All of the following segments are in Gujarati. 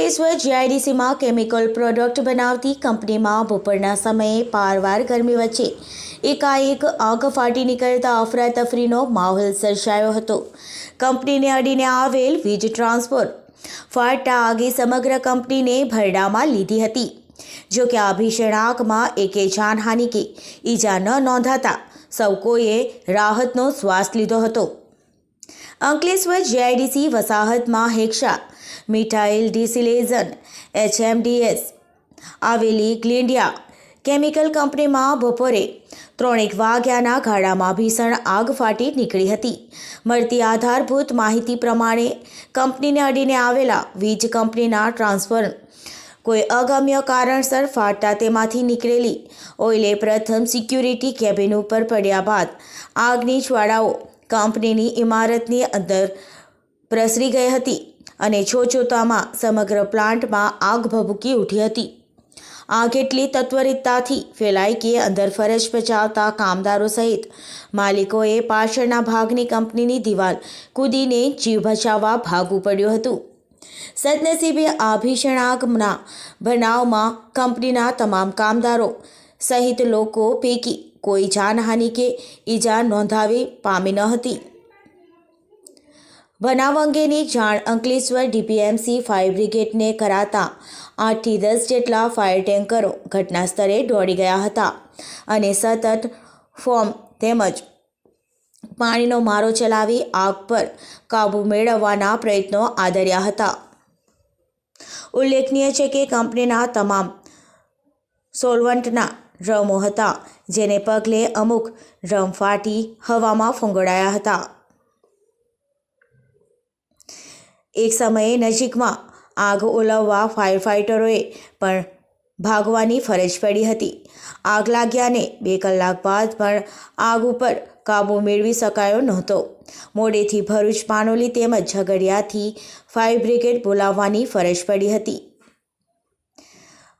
અંકલેશ્વર જીઆઈડીસીમાં કેમિકલ પ્રોડક્ટ બનાવતી કંપનીમાં બપોરના સમયે પારવાર ગરમી વચ્ચે એકાએક આગ ફાટી નીકળતા અફરાતફરીનો માહોલ સર્જાયો હતો. કંપનીને અડીને આવેલ વીજ ટ્રાન્સપોર્ટ ફાટતા આગે સમગ્ર કંપનીને ભરડામાં લીધી હતી. જો કે આ ભીષણ આગમાં એકે જાનહાનિ કે ઈજા ન નોંધાતા સૌ કોઈએ રાહતનો શ્વાસ લીધો હતો. અંકલેશ્વર જીઆઈડીસી વસાહતમાં હેક્ષા મિઠાઇલ ડિસિલેઝન એચએમડીએસ, આવેલી ગ્લિન્ડિયા કેમિકલ કંપનીમાં બપોરે ત્રણેક વાગ્યાના ગાળામાં ભીષણ આગ ફાટી નીકળી હતી. મળતી આધારભૂત માહિતી પ્રમાણે કંપનીને અડીને આવેલા વીજ કંપનીના ટ્રાન્સફર કોઈ અગમ્ય કારણસર ફાટતા તેમાંથી નીકળેલી ઓઇલે પ્રથમ સિક્યુરિટી કેબિન ઉપર પડ્યા બાદ આગની જ્વાળાઓ કંપનીની ઇમારતની અંદર પ્રસરી ગઈ હતી. અને છોછોતામાં સમગ્ર પ્લાન્ટમાં આગ ભભૂકી ઉઠી હતી. આગ એટલી તત્વરિતતાથી ફેલાઈ કે અંદર ફરજ બજાવતા કામદારો સહિત માલિકોએ પાછળના ભાગની કંપનીની દિવાલ કૂદીને જીવ બચાવવા ભાગવું પડ્યું હતું. સદનસીબે આ ભીષણ આગના બનાવમાં કંપનીના તમામ કામદારો સહિત લોકો પૈકી કોઈ જાનહાનિ કે ઈજા નોંધાવી પામી ન હતી. બનાવ અંગેની જાણ અંકલેશ્વર ડીપીએમસી ફાયર બ્રિગેડને કરાતા આઠથી દસ જેટલા ફાયર ટેન્કરો ઘટના સ્થળે દોડી ગયા હતા અને સતત ફોર્મ તેમજ પાણીનો મારો ચલાવી આગ પર કાબૂ મેળવવાના પ્રયત્નો આદર્યા હતા. ઉલ્લેખનીય છે કે કંપનીના તમામ સોલવન્ટના ડ્રમો હતા, જેને પગલે અમુક ડ્રમ ફાટી હવામાં ફંગોળાયા હતા. એક સમયે નજીકમાં આગ ઓલવવા ફાયર ફાઇટરોએ પણ ભાગવાની ફરજ પડી હતી. આગ લાગ્યાને બે કલાક બાદ પણ આગ ઉપર કાબૂ મેળવી શકાયો નહોતો. મોડેથી ભરૂચ, પાનોલી તેમજ ઝઘડિયાથી ફાયર બ્રિગેડ બોલાવવાની ફરજ પડી હતી.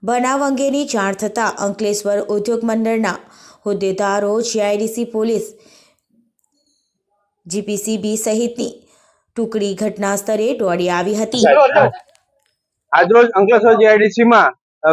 બનાવ અંગેની જાણ થતાં અંકલેશ્વર ઉદ્યોગ મંડળના હોદ્દેદારો, જીઆઈડીસી પોલીસ, જીપીસીબી સહિતની ટુકડી ઘટના સ્થળે દોડી આવી હતી. આજરોજ અંકલેશ્વર જીઆઈડીસીમાં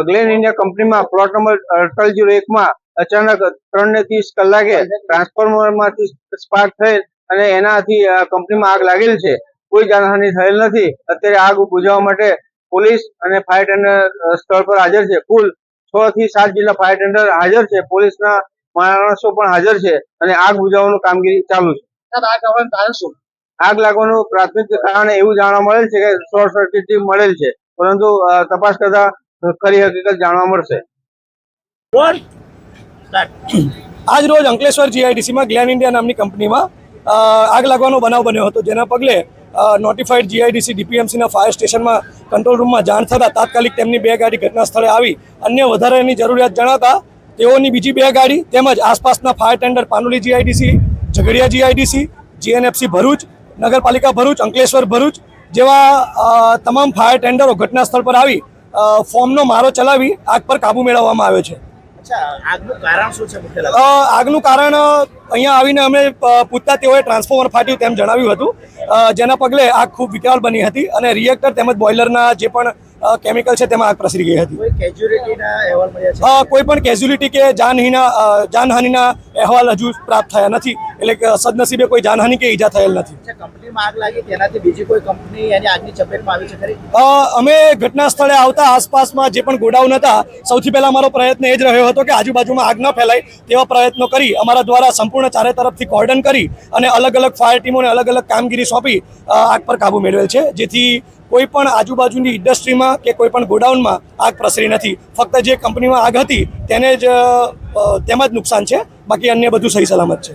ગ્લેન ઇન્ડિયા કંપનીમાં પ્લોટ નંબર અડતાલીસ જીરો એકમાં અચાનક ત્રણ ને ત્રીસ કલાકે ટ્રાન્સફોર્મરમાંથી સ્પાર્ક થયેલ અને એનાથી કંપનીમાં આગ લાગેલ છે. કોઈ જાનહાનિ થયેલ નથી. અત્યારે આગ બુઝાવવા માટે પોલીસ અને ફાયર ટેન્ડર સ્થળ પર હાજર છે. કુલ છ થી સાત જેટલા ફાયર ટેન્ડર હાજર છે. પોલીસના માણસો પણ હાજર છે અને આગ બુઝાવવાનું કામગીરી ચાલુ છે. આગ લાગવાનું પ્રાથમિક કારણ એવું જાણવા મળેલ છે કે શોર્ટ સર્કિટ મળેલ છે. પરંતુ તપાસ કરતા ખરી હકીકત જાણવા મળશે. આજ રોજ અંકલેશ્વર જીઆઈડીસીમાં ગ્લેન ઇન્ડિયા નામની કંપનીમાં આગ લાગવાનો બનાવ બન્યો હતો. જેના પગલે નોટિફાઈડ જીઆઈડીસી ડીપીએમસીના ફાયર સ્ટેશનમાં કંટ્રોલ રૂમમાં જાણ થતાં તાત્કાલિક તેમની બે ગાડી ઘટના સ્થળે આવી. અન્ય વધારાની જરૂરિયાત જણાતા તેઓની બીજી બે ગાડી તેમજ આસપાસના fire tender Panoli GIDC Jhagadia GIDC GNFC Bharuch નગરપાલિકા ભરૂચ અંકલેશ્વર ભરૂચ જેવા તમામ ફાયર ટેન્ડરો ઘટના સ્થળ પર આવી ફોર્મનો મારો ચલાવી આગ પર કાબુ મેળવવામાં આવ્યો છે. આગનું કારણ અહીંયા આવીને અમે પૂછતા તેઓએ ટ્રાન્સફોર્મર ફાટ્યું તેમ જણાવ્યું હતું. જેના પગલે આગ ખૂબ વિકરાળ બની હતી અને રિએક્ટર તેમજ બોઇલરના જે પણ કેમિકલ છે તેમાં આગ પ્રસરી ગઈ હતી. કોઈ પણ કેઝ્યુલિટી કે જાનહીના જાનહાનિના અહેવાલ હજુ પ્રાપ્ત થયા નથી. એટલે કે સદનસીબે કોઈ જાનહાનિ કે ઈજા થયેલ નથી. અમે ઘટના સ્થળે આવતા આસપાસમાં જે પણ ગોડાઉન હતા સૌથી પહેલા અમારો પ્રયત્ન એ જ રહ્યો હતો કે આજુબાજુમાં આગ ન ફેલાય તેવા પ્રયત્નો કરી અમારા દ્વારા સંપૂર્ણ ચારે તરફથી કોર્ડન કરી અને અલગ અલગ ફાયર ટીમોને અલગ અલગ કામગીરી સોંપી આગ પર કાબુ મેળવેલ છે. જેથી કોઈ પણ આજુબાજુની ઇન્ડસ્ટ્રીમાં કે કોઈ પણ ગોડાઉનમાં આગ પ્રસરી નથી. ફક્ત જે કંપનીમાં આગ હતી તેને જ તેમાં જ નુકસાન છે. બાકી અન્ય બધું સહી સલામત છે.